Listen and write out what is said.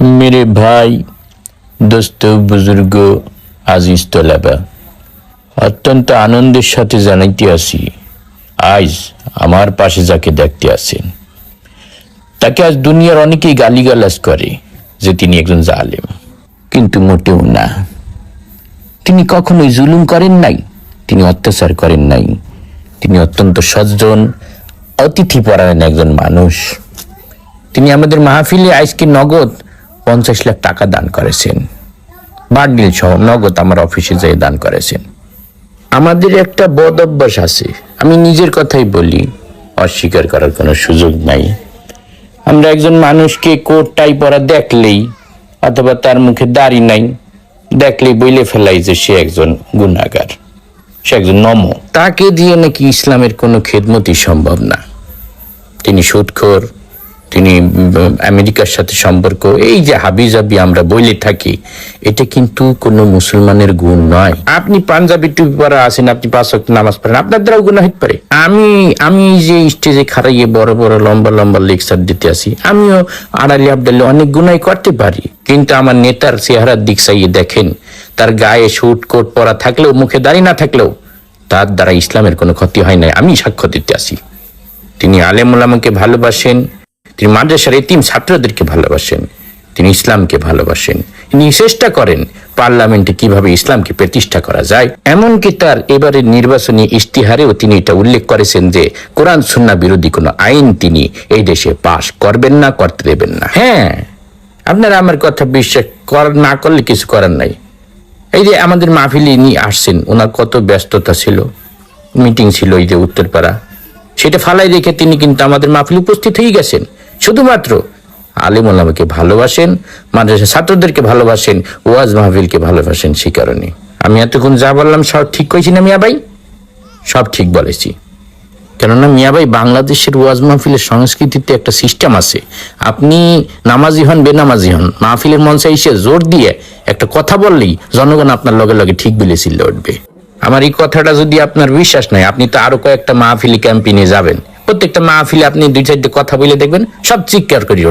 मेरे भाई দোস্ত বুজুর্গ আজিজ তোলাবা অত্যন্ত আনন্দের সাথে জানাইতে আসি আজ আমার পাশে যাকে দেখতে আসেন তাকে আজ দুনিয়ার অনেকেই গালিগালাজ করে যে তিনি একজন জালেম কিন্তু মোটেও না তিনি কখনোই জুলুম করেন নাই তিনি অত্যাচার করেন নাই তিনি অত্যন্ত সজ্জন অতিথি পরায়ণ একজন মানুষ তিনি আমাদের মাহফিলে আজকে নগদ পঞ্চাশ লাখ টাকা দান করেছেন। বান্ডিল সহ নগদ আমার অফিসে যেয়ে দান করেছেন। আমাদের একটা বদ অভ্যাস আছে। আমি নিজের কথাই বলি, অস্বীকার করার কোনো সুযোগ নাই। আমরা একজন মানুষকে কোট টাই পরা দেখলেই, অথবা তার মুখে দাড়ি নাই, দেখলেই বইলে ফেলাই যে সে একজন গুণাগার, সে একজন নম। তাকে দিয়ে নাকি ইসলামের কোনো খেদমতি সম্ভব না। তিনি সুদখোর তিনি আমেরিকার সাথে সম্পর্ক। এই যে হাবিজাবি আমরা বইলে থাকি, এটা কিন্তু কোনো মুসলমানের গুণ নয়। আপনি পাঞ্জাবি টুপি পরা আছেন, আপনি পাঁচ নামাজ পড়েন, আপনার দ্বারাও গুণ হতে পারে। আমি আমি যে স্টেজে খারাইয়ে বড় বড় লম্বা লম্বা লেকচার দিতে আসি, আমিও আড়ালি আবদালে অনেক গুণাই করতে পারি। কিন্তু আমার নেতার চেহারার দিক চাইয়ে দেখেন, তার গায়ে শুট কোট পরা থাকলেও, মুখে দাঁড়িয়ে না থাকলেও, তার দ্বারা ইসলামের কোনো ক্ষতি হয় নাই। আমি সাক্ষ্য দিতে আসি। তিনি আলেম ওলামাকে ভালোবাসেন তিনি মাদ্রাসার এতিম ছাত্রদেরকে ভালোবাসেন, তিনি ইসলামকে ভালোবাসেন, তিনি চেষ্টা করেন পার্লামেন্টে কীভাবে ইসলামকে প্রতিষ্ঠা করা যায়। এমনকি তার এবারের নির্বাচনী ইশতিহারেও তিনি এটা উল্লেখ করেছেন যে, কোরআন সুন্না বিরোধী কোনো আইন তিনি এই দেশে পাশ করবেন না, করতে দেবেন না। হ্যাঁ আপনারা আমার কথা বিশ্বাস কর, না করলে কিছু করার নাই। এই যে আমাদের মাহফিলে নিয়ে আসছেন, ওনার কত ব্যস্ততা ছিল। মিটিং ছিল এই যে উত্তরপাড়া। সেটা ফালাই রেখে তিনি কিন্তু আমাদের মাহফিলে উপস্থিত হয়ে গেছেন। শুধুমাত্র আলিম ওলামাকে ভালোবাসেন মাদ্রাসা ছাত্রদেরকে ভালোবাসেন, ওয়াজ মাহফিলকে ভালোবাসেন সে কারণে। আমি এতক্ষণ যা বললাম সব ঠিক কইছি না মিয়া ভাই? সব ঠিক বলেছি। কেননা মিয়াভাই বাংলাদেশের ওয়াজ মাহফিলের সংস্কৃতিতে একটা সিস্টেম আছে। আপনি নামাজি হন, বেনামাজি হন, মাহফিলের মঞ্চে এসে জোর দিয়ে একটা কথা বললেই জনগণ আপনার লগে লগে ঠিক বিলে চিল্লে উঠবে। আমার এই কথাটা যদি আপনার বিশ্বাস নাই, আপনি তো আরও কয়েকটা মাহফিলি ক্যাম্পেইনে যাবেন। প্রত্যেকটা মাহফিলে আপনি দুই চারটে কথা বলে দেখবেন সব চিৎকার করে।